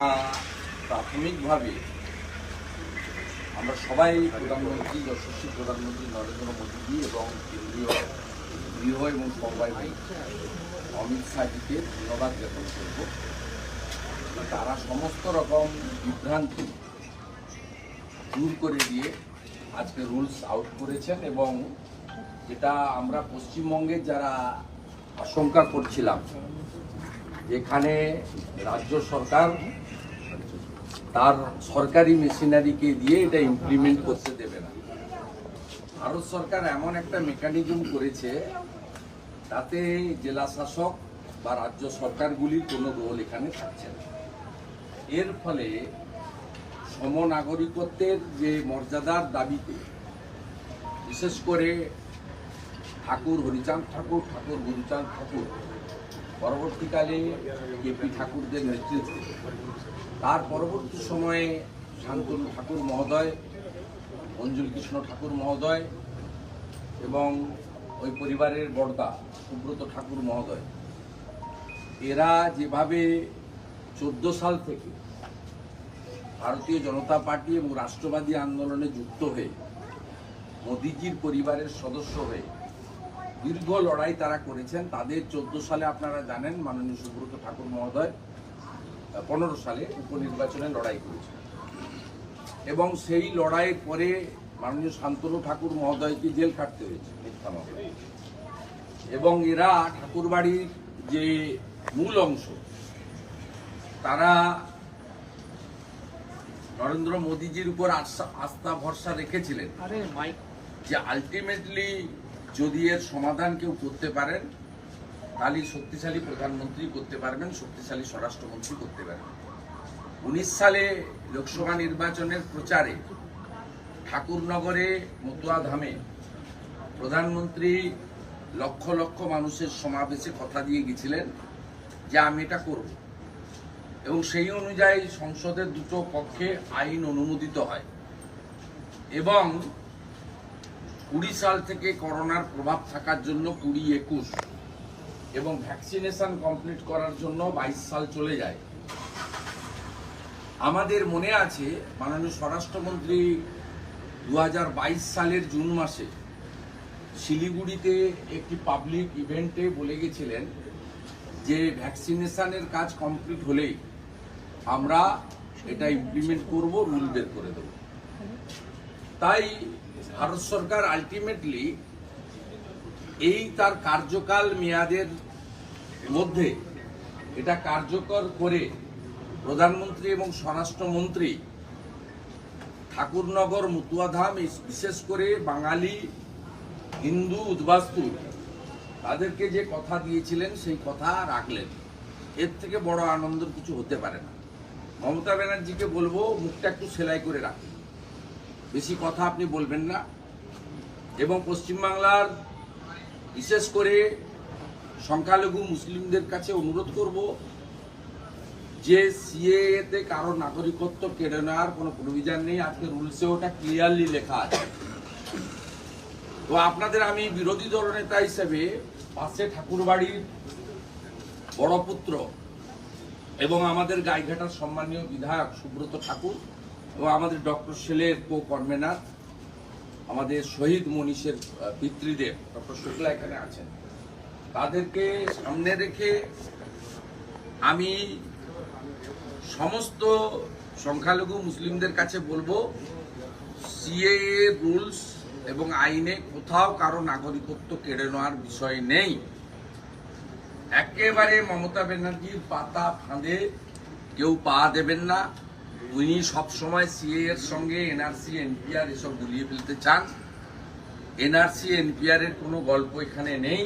প্রাথমিকভাবে আমরা সবাই প্রধানমন্ত্রী যশস্বী প্রধানমন্ত্রী নরেন্দ্র মোদীজি এবং কেন্দ্রীয় গৃহ এবং সবাই অমিত শাহজিকে ধন্যবাদ জ্ঞাপন করব। তারা সমস্ত রকম বিভ্রান্তি দূর করে দিয়ে আজকে রুলস আউট করেছেন এবং যেটা আমরা পশ্চিমবঙ্গে যারা আশঙ্কা করছিলাম এখানে রাজ্য সরকার তার সরকারি মেশিনারিকে দিয়ে এটা ইমপ্লিমেন্ট করতে দেবে না। ভারত সরকার এমন একটা মেকানিজম করেছে, তাতে জেলা শাসক বা রাজ্য সরকারগুলির কোনো রোল এখানে থাকছে না। এর ফলে সমনাগরিকত্বের যে মর্যাদার দাবিতে, বিশেষ করে ঠাকুর হরিচাঁদ ঠাকুর ঠাকুর গুরুচাঁদ ঠাকুর পরবর্তীকালে কেপি ঠাকুরদের নেতৃত্বে। তার পরবর্তী সময়ে শান্তনু ঠাকুর মহোদয় অঞ্জুল কৃষ্ণ ঠাকুর মহোদয় এবং ওই পরিবারের বড়দা সুব্রত ঠাকুর মহোদয়। এরা যেভাবে চোদ্দ সাল থেকে ভারতীয় জনতা পার্টি এবং রাষ্ট্রবাদী আন্দোলনে যুক্ত হয়ে মোদিজির পরিবারের সদস্য হয়ে দীর্ঘ লড়াই তারা করেছেন। তাদের চোদ্দ সালে আপনারা জানেন মাননীয় সুব্রত ঠাকুর মহোদয় পনেরো সালে উপনির্বাচনে লড়াই করেছেন। এবং সেই লড়াইয়ের পরে মাননীয় শান্তনু ঠাকুর মহোদয়কে জেল কাটতে হয়েছে মিথ্যা। এবং এরা ঠাকুরবাড়ির যে মূল অংশ তারা নরেন্দ্র মোদীজির উপর আস্থা- আস্থা ভরসা রেখেছিলেন যে আলটিমেটলি যদি এর সমাধান কেউ করতে পারেন তাহলে শক্তিশালী প্রধানমন্ত্রী করতে পারবেন, শক্তিশালী স্বরাষ্ট্রমন্ত্রী করতে পারবেন। উনিশ সালে লোকসভা নির্বাচনের প্রচারে ঠাকুরনগরে মতুয়া ধামে প্রধানমন্ত্রী লক্ষ লক্ষ মানুষের সমাবেশে কথা দিয়ে গেছিলেন যে আমি এটা করব। এবং সেই অনুযায়ী সংসদের দুটো পক্ষে আইন অনুমোদিত হয়। এবং কুড়ি সাল থেকে করোনার প্রভাব থাকার জন্য কুড়ি একুশ এবং ভ্যাকসিনেশন কমপ্লিট করার জন্য বাইশ সাল চলে যায়। আমাদের মনে আছে মাননীয় স্বরাষ্ট্রমন্ত্রী দু হাজার বাইশ সালের জুন মাসে শিলিগুড়িতে একটি পাবলিক ইভেন্টে বলে গেছিলেন যে ভ্যাকসিনেশনের কাজ কমপ্লিট হলেই আমরা এটা ইমপ্লিমেন্ট করব রুল বের করে দেবো। তাই ভারত সরকার আলটিমেটলি এই তার কার্যকাল মেয়াদের মধ্যে এটা কার্যকর করে প্রধানমন্ত্রী এবং স্বরাষ্ট্রমন্ত্রী ঠাকুরনগর, মুতুয়াধাম বিশেষ করে বাঙালি, হিন্দু, উদ্বাস্তু, তাদেরকে যে কথা দিয়েছিলেন সেই কথা রাখলেন। এর থেকে বড় আনন্দের কিছু হতে পারে না। মমতা ব্যানার্জিকে বলব, মুখটা একটু সেলাই করে রাখুন। বেশি কথা আপনি বলবেন না। এবং পশ্চিমবাংলার বিশেষ করে সংখ্যালঘু মুসলিমদের কাছে অনুরোধ করব যে সিএতে কারও নাগরিকত্ব কেড়ে নেওয়ার কোনো প্রভিজন নেই। আজকে রুলসে ওটা ক্লিয়ারলি লেখা আছে। তো আপনাদের আমি বিরোধী দলনেতা হিসেবে পাশে ঠাকুরবাড়ির বড় পুত্র এবং আমাদের গাইঘাটার সম্মানীয় বিধায়ক সুব্রত ঠাকুর এবং আমাদের ডক্টর সেলের কো কনভেনার আমাদের শহীদ মনীষের পিতৃদেব, ডক্টর শুক্লা এখানে আছেন। তাদেরকে সামনে রেখে আমি সমস্ত সংখ্যালঘু মুসলিমদের কাছে বলব, সিএএ রুলস এবং আইনে কোথাও কারও নাগরিকত্ব কেড়ে নেওয়ার বিষয় নেই। একেবারে মমতা ব্যানার্জির পাতা ফাঁদে কেউ পা দেবেন না। উনি সবসময় সিএ এর সঙ্গে এনআরসি এনপিআর এসব গুলিয়ে ফেলতে চান। এনআরসি এনপিআর এর কোনো গল্প এখানে নেই।